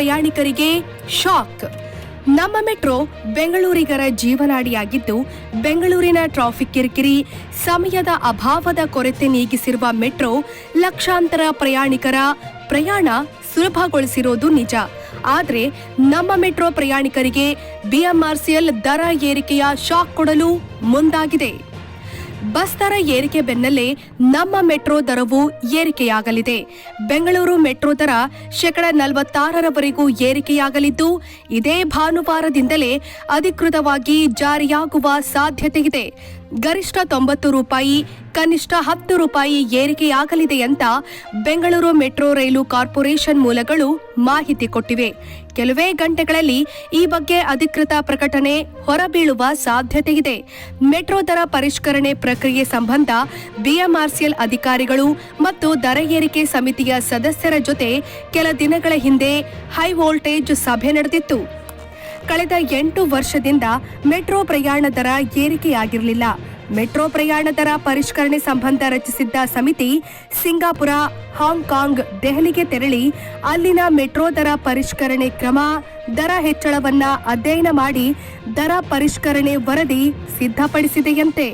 ಪ್ರಯಾಣಿಕರಿಗೆ ಶಾಕ್. ನಮ್ಮ ಮೆಟ್ರೋ ಬೆಂಗಳೂರಿಗರ ಜೀವನಾಡಿಯಾಗಿದ್ದು, ಬೆಂಗಳೂರಿನ ಟ್ರಾಫಿಕ್ ಕಿರಿಕಿರಿ, ಸಮಯದ ಅಭಾವದ ಕೊರತೆ ನೀಗಿಸಿರುವ ಮೆಟ್ರೋ ಲಕ್ಷಾಂತರ ಪ್ರಯಾಣಿಕರ ಪ್ರಯಾಣ ಸುಲಭಗೊಳಿಸಿರೋದು ನಿಜ. ಆದರೆ ನಮ್ಮ ಮೆಟ್ರೋ ಪ್ರಯಾಣಿಕರಿಗೆ ಬಿಎಂಆರ್ಸಿಎಲ್ ದರ ಏರಿಕೆಯ ಶಾಕ್ ಕೊಡಲು ಮುಂದಾಗಿದೆ. ಬಸ್ ದರ ಏರಿಕೆ ಬೆನ್ನಲ್ಲೇ ನಮ್ಮ ಮೆಟ್ರೋ ದರವು ಏರಿಕೆಯಾಗಲಿದೆ. ಬೆಂಗಳೂರು ಮೆಟ್ರೋ ದರ ಶೇಕಡ ನಲವತ್ತಾರರವರೆಗೂ ಏರಿಕೆಯಾಗಲಿದ್ದು, ಇದೇ ಭಾನುವಾರದಿಂದಲೇ ಅಧಿಕೃತವಾಗಿ ಜಾರಿಯಾಗುವ ಸಾಧ್ಯತೆ ಇದೆ ಗರಿಷ್ಠ ತೊಂಬತ್ತು ರೂಪಾಯಿ ಕನಿಷ್ಠ ಹತ್ತು ರೂಪಾಯಿ ಏರಿಕೆಯಾಗಲಿದೆ ಅಂತ ಬೆಂಗಳೂರು ಮೆಟ್ರೋ ರೈಲು ಕಾರ್ಪೊರೇಷನ್ ಮೂಲಗಳು ಮಾಹಿತಿ ಕೊಟ್ಟಿವೆ. ಕೆಲವೇ ಗಂಟೆಗಳಲ್ಲಿ ಈ ಬಗ್ಗೆ ಅಧಿಕೃತ ಪ್ರಕಟಣೆ ಹೊರಬೀಳುವ ಸಾಧ್ಯತೆ ಇದೆ. ಮೆಟ್ರೋ ದರ ಪರಿಷ್ಕರಣೆ ಪ್ರಕ್ರಿಯೆ ಸಂಬಂಧ ಬಿಎಂಆರ್ಸಿಎಲ್ ಅಧಿಕಾರಿಗಳು ಮತ್ತು ದರ ಏರಿಕೆ ಸಮಿತಿಯ ಸದಸ್ಯರ ಜೊತೆ ಕೆಲ ದಿನಗಳ ಹಿಂದೆ ಹೈ ವೋಲ್ಟೇಜ್ ಸಭೆ ನಡೆದಿತ್ತು. ಕಳೆದ ಎಂಟು ವರ್ಷದಿಂದ ಮೆಟ್ರೋ ಪ್ರಯಾಣ ದರ ಏರಿಕೆಯಾಗಿರಲಿಲ್ಲ. ಮೆಟ್ರೋ ಪ್ರಯಾಣ ದರ ಪರಿಷ್ಕರಣೆ ಸಂಬಂಧ ರಚಿಸಿದ್ದ ಸಮಿತಿ ಸಿಂಗಾಪುರ, ಹಾಂಗ್ಕಾಂಗ್, ದೆಹಲಿಗೆ ತೆರಳಿ ಅಲ್ಲಿನ ಮೆಟ್ರೋ ದರ ಪರಿಷ್ಕರಣೆ ಕ್ರಮ, ದರ ಹೆಚ್ಚಳವನ್ನ ಅಧ್ಯಯನ ಮಾಡಿ ದರ ಪರಿಷ್ಕರಣೆ ವರದಿ ಸಿದ್ಧಪಡಿಸಿದೆಯಂತೆ.